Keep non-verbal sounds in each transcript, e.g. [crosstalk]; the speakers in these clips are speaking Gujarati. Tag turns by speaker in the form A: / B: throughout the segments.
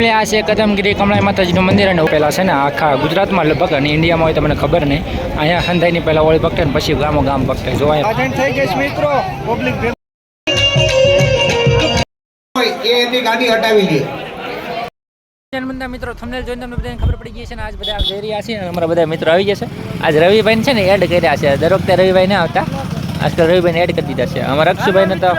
A: એટલે આ છે કદમગીરી કમળાઈ માતાજીનું મંદિર અને પહેલાં છે ને આખા ગુજરાતમાં લગભગ અને ઇન્ડિયામાં હોય તમને ખબર નહીં. અહીંયા સંધાઈની પહેલા ઓળી ભક્ત ને પછી ગામો ગામ ભક્ત જોવાય.
B: થઈ ગઈ મિત્રો. પબ્લિક
C: એ એની ગાડી હટાવી લે.
A: બધા મિત્રો થંબનેલ જોઈને તમને બધાને ખબર પડી ગઈ છે ને આજ બધા જઈ રહ્યા છે અને અમારા બધા મિત્રો આવી ગયા છે. આજ રવિભાઈ છે ને એડ કર્યા છે. દર વખતે રવિભાઈ ના આવતા. આજકાલ રવિભાઈને એડ કરી દીધા છે. અમારા અક્ષુભાઈને તો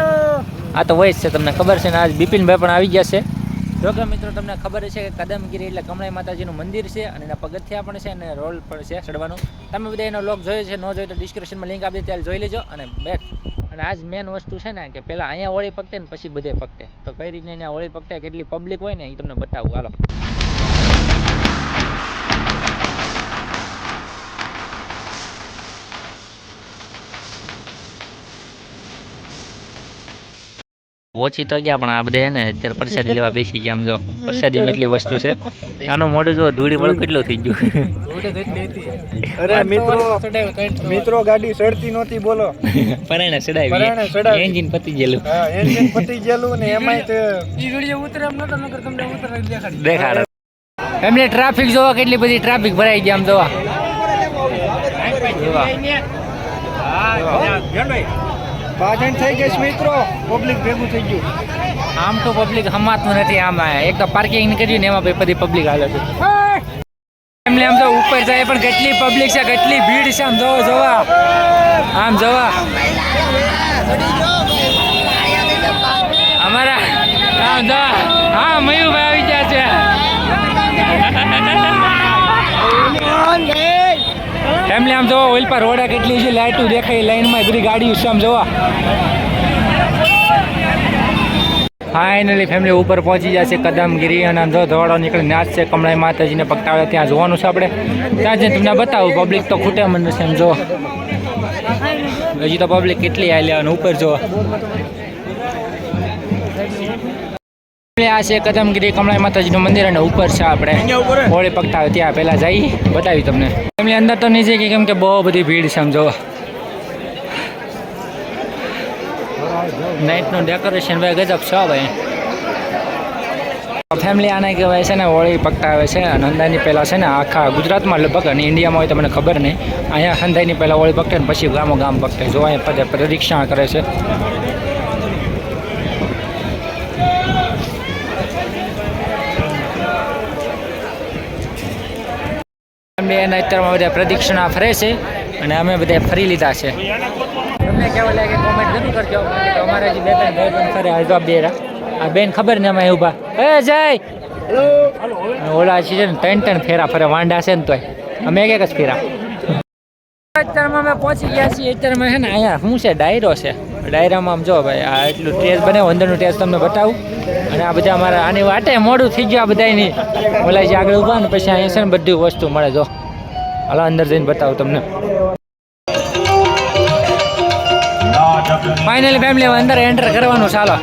A: આ તો હોય છે તમને ખબર છે ને આજ બિપિનભાઈ પણ આવી ગયા છે. જો કે મિત્રો, તમને ખબર છે કે કદમગીરી એટલે કમળાઈ માતાજીનું મંદિર છે અને એના પગથિયા પણ છે અને રોલ પણ છે ચડવાનું. તમે બધા એનો લોક જોયો છે, ન જોયો તો ડિસ્ક્રિપ્શનમાં લિંક આપી ત્યારે જોઈ લેજો અને બેટ અને આજ મેન વસ્તુ છે ને કે પહેલાં અહીંયા હોળી પકતે ને પછી બધે પકતે તો કઈ રીતે અહીંયા હોળી પકતે કેટલી પબ્લિક હોય ને એ તમને બતાવું. હાલો. ઓછી તો ગયા પણ આ બધા હે ને અત્યારે પ્રસાદી લેવા બેસી ગયા આમ જો. પ્રસાદી એટલી વસ્તુ છે. આનું મોઢું જો ધૂળી વળું કેટલું થઈ ગયું.
B: અરે મિત્રો મિત્રો ગાડી સડતી નહોતી બોલો.
A: પરાણે ચડાવી. એન્જિન પતી ગયેલું.
B: હા એન્જિન પતી ગયેલું ને એમાંય તે
A: દેખાડ. એમને ટ્રાફિક જોવા કેટલી બધી ટ્રાફિક ભરાઈ ગયા આમ જોવા.
B: આજન્ટ થઈ ગઈ છે મિત્રો. પબ્લિક ભેગું થઈ ગયું.
A: આમ તો પબ્લિક હમાતું નથી આમાં. એક તો પાર્કિંગ કર્યું ને એમાં પછી બધી પબ્લિક હાલે છે. એમને આમ તો ઉપર જાય પણ કેટલી પબ્લિક છે કેટલી ભીડ છે આમ જોવા જોવા આમ જોવા અમારા આમ જોવા હા મયુભાઈ આવી ગયા છે. [laughs] ફેમિલી આમ જોવો ઓઇલ પર રોડા કેટલી છે, લાઇટો દેખાય લાઈનમાં બધી ગાડીઓ છે આમ જોવા. ફાઇનલી ફેમિલી ઉપર પહોંચી જશે કદમગીરી અને જો ધોવાડો નીકળે નાચ છે કમળાઈ માતાજીને પગટાળે ત્યાં જોવાનું છે આપણે. ત્યાં જઈને તમને બતાવું પબ્લિક તો ખૂટે મને છે એમ જો હજી તો પબ્લિક કેટલી આવી અને ઉપર જો આ છે કદમગીરી કમળાઈ માતાજીનું મંદિર અને ઉપર છે આપણે. હોળી પગટાળે ત્યાં પહેલાં જઈ બતાવી તમને. એમની અંદર તો નહીં જઈ કેમ કે બહુ બધી ભીડ છે આમ જો. નાઇટનું ડેકોરેશન ભાઈ ગજબ છે ભાઈ. ફેમિલી આને કહેવાય છે ને હોળી પકટાવે છે અને હંધાઈની પહેલાં છે ને આખા ગુજરાતમાં લગભગ અને ઇન્ડિયામાં હોય તમને ખબર નહીં. અહીંયા હંધાઈની પહેલાં હોળી પકટે ને પછી ગામો ગામ પકટે જો અહીંયા પદે પ્રદક્ષિણા કરે છે. અમે એના અત્યારમાં બધા પ્રદક્ષિણા ફરે છે અને અમે બધા ફરી લીધા છે. તમને કેવું લાગે કોમેન્ટ જરૂર કરજો. કે અમારે જે બે ત્રણ ભાઈ પણ ફરે આ જો આ બે બેન ખબર ને અમે ઊભા. એ જય! ઓલા છે ને ત્રણ ત્રણ ફેરા ફરે વાંડા છે ને તોય. અમે એક એક જ ફેરા. અત્યારમાં અમે પહોંચી ગયા છીએ. અત્યારમાં છે ને અહીંયા શું છે ડાયરો છે. ડાયરામાં આમ જો ભાઈ આ એટલું ટેસ્ટ બને અંદરનું ટેસ્ટ તમને બતાવું. અને આ બધા અમારા આની વાટે મોડું થઈ ગયું આ બધાની ઓલા જે આગળ ઊભા ને પછી અહીંયા છે ને બધી વસ્તુ મળે જો. હાલો અંદર જઈને બતાવું તમને. ફાઇનલી ફેમિલી અંદર એન્ટર કરવાનું ચાલો